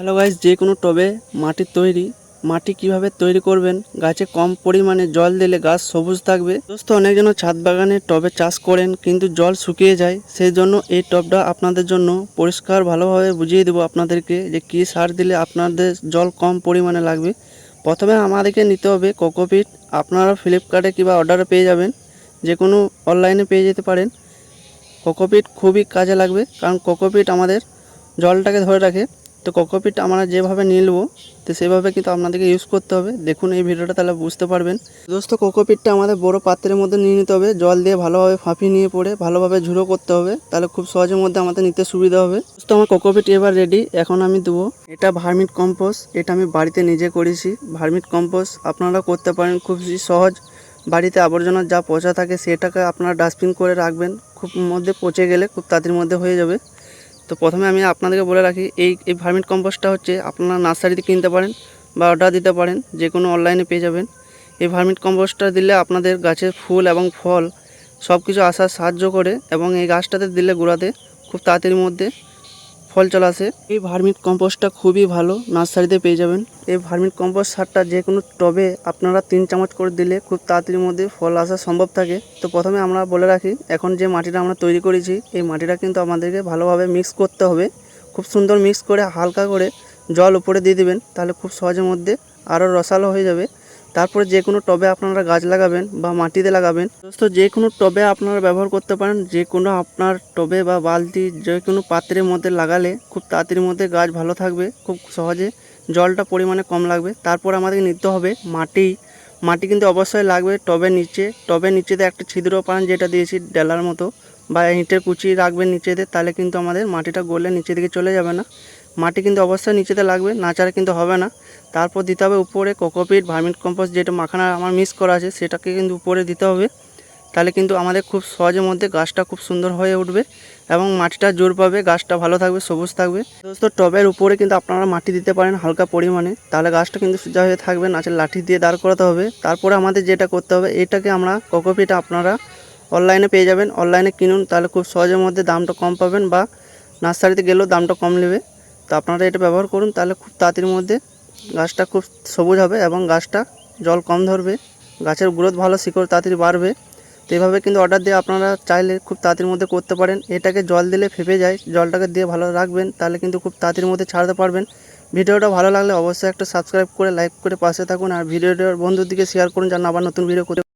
Hello guys যে কোনো টবে মাটির তৈরি, মাটি কীভাবে তৈরি করবেন, গাছে কম পরিমাণে জল দিলে গাছ সবুজ থাকবে। দোস্ত, অনেকজন ছাদ বাগানে টবে চাষ করেন, কিন্তু জল শুকিয়ে যায়। সেই জন্য এই টবটা আপনাদের জন্য পরিষ্কার ভালোভাবে বুঝিয়ে দেবো আপনাদেরকে যে কী সার দিলে আপনাদের জল কম পরিমাণে লাগবে। প্রথমে আমাদেরকে নিতে হবে কোকোপিট। আপনারা ফ্লিপকার্টে কিংবা অর্ডারে পেয়ে যাবেন। যে কোনো অনলাইনে পেয়ে যেতে পারেন। কোকোপিট খুবই কাজে লাগবে, কারণ কোকোপিট আমাদের জলটাকে ধরে রাখে। তো কোকোপিট আমরা যেভাবে নিলব, তো সেভাবে কিন্তু আপনাদেরকে ইউজ করতে হবে। দেখুন এই ভিডিওটা তাহলে বুঝতে পারবেন। দোস্ত কোকোপিটটা আমাদের বড় পাত্রের মধ্যে নিয়ে নিতে হবে। জল দিয়ে ভালোভাবে ফাঁপিয়ে নিয়ে পড়ে, ভালোভাবে ঝুড়ো করতে হবে। তাহলে খুব সহজের মধ্যে আমাদের নিতে সুবিধা হবে। দোস্ত, আমার কোকোপিট এবার রেডি এখন আমি দেবো এটা ভার্মিট কম্পোস্ট এটা আমি বাড়িতে নিজে করেছি। ভার্মিট কম্পোস্ট আপনারা করতে পারেন। খুব সহজ। বাড়িতে আবর্জনা যা পচা থাকে, সেটাকে আপনারা ডাস্টবিন করে রাখবেন। খুব মধ্যে পচে গেলে খুব তাড়াতাড়ির মধ্যে হয়ে যাবে। তো প্রথমে আমি আপনাদেরকে বলে রাখি, এই এই ভার্মিট কম্পোস্টটা হচ্ছে আপনারা নার্সারিতে কিনতে পারেন বা অর্ডার দিতে পারেন, যে কোনো অনলাইনে পেয়ে যাবেন। এই ভার্মিট কম্পোস্টটা দিলে আপনাদের গাছের ফুল এবং ফল সব কিছু আসার সাহায্য করে এবং এই গাছটাতে দিলে গোড়াতে খুব তাড়াতাড়ির মধ্যে ফল চলে আসে এই ভার্মিট কম্পোস্টটা খুবই ভালো, নার্সারিতে পেয়ে যাবেন। এই ভার্মিট কম্পোস্ট সারটা যে কোনো টবে আপনারা তিন চামচ করে দিলে খুব তাড়াতাড়ির মধ্যে ফল আসা সম্ভব থাকে। তো প্রথমে আমরা বলে রাখি, এখন যে মাটিটা আমরা তৈরি করেছি, এই মাটিটা কিন্তু আমাদেরকে ভালোভাবে মিক্স করতে হবে। খুব সুন্দর মিক্স করে হালকা করে জল উপরে দিয়ে দিবেন, তাহলে খুব সহজের মধ্যে আরও রসালো হয়ে যাবে। তারপরে যে কোনো টবে আপনারা গাছ লাগাবেন বা মাটিতে লাগাবেন। দোস্ত, যে কোনো টবে আপনারা ব্যবহার করতে পারেন। যে কোনো আপনার টবে বা বালতি, যে কোনো পাত্রের মধ্যে লাগালে খুব তাড়াতাড়ির মধ্যে গাছ ভালো থাকবে, খুব সহজে জলটা পরিমাণে কম লাগবে। তারপর আমাদের নিতে হবে মাটি। মাটি কিন্তু অবশ্যই লাগবে টবের নিচে। টবের নিচেতে একটা ছিদ্র পান যেটা দিয়েছি ডেলার মতো বা ইঁটের কুচি রাখবেন নিচেতে, তাহলে কিন্তু আমাদের মাটিটা গলে নিচে দিকে চলে যাবে না। মাটি কিন্তু অবশ্যই নিচেতে লাগবে নাচারে কিন্তু হবে না। তারপর দিতে হবে উপরে কোকোপিট, ভার্মিট কম্পোস্ট, যেটা মাখানা আমার মিক্স করা আছে, সেটাকে কিন্তু উপরে দিতে হবে। তাহলে কিন্তু আমাদের খুব সহজের মধ্যে গাছটা খুব সুন্দর হয়ে উঠবে এবং মাটিটা জোর পাবে, গাছটা ভালো থাকবে, সবুজ থাকবে। দোস্ত, টবের উপরে কিন্তু আপনারা মাটি দিতে পারেন হালকা পরিমাণে, তাহলে গাছটা কিন্তু সোজা হয়ে থাকবে নাচের লাঠি দিয়ে দাঁড় করাতে হবে। তারপরে আমাদের যেটা করতে হবে, এটাকে আমরা কোকোপিট আপনারা অনলাইনে পেয়ে যাবেন। অনলাইনে কিনুন, তাহলে খুব সহজের মধ্যে দামটা কম পাবেন বা নার্সারিতে গেলেও দামটা কম নেবে। তো আপনারা এটা ব্যবহার করুন, তাহলে খুব তাড়াতাড়ির মধ্যে গাছটা খুব সবুজ হবে এবং গাছটা জল কম ধরবে, গাছের গ্রোথ ভালো, শিকড় তাড়াতাড়ি বাড়বে। তো এইভাবে কিন্তু অর্ডার দিয়ে আপনারা চাইলে খুব তাড়াতাড়ির মধ্যে করতে পারেন। এটাকে জল দিলে ফেপে যায়, জলটাকে দিয়ে ভালো রাখবেন, তাহলে কিন্তু খুব তাড়াতাড়ির মধ্যে ছাড়তে পারবেন। ভিডিওটা ভালো লাগলে অবশ্যই একটা সাবস্ক্রাইব করে, লাইক করে পাশে থাকুন। আর ভিডিওটা বন্ধুর দিকে শেয়ার করুন, যেন আবার নতুন ভিডিও করে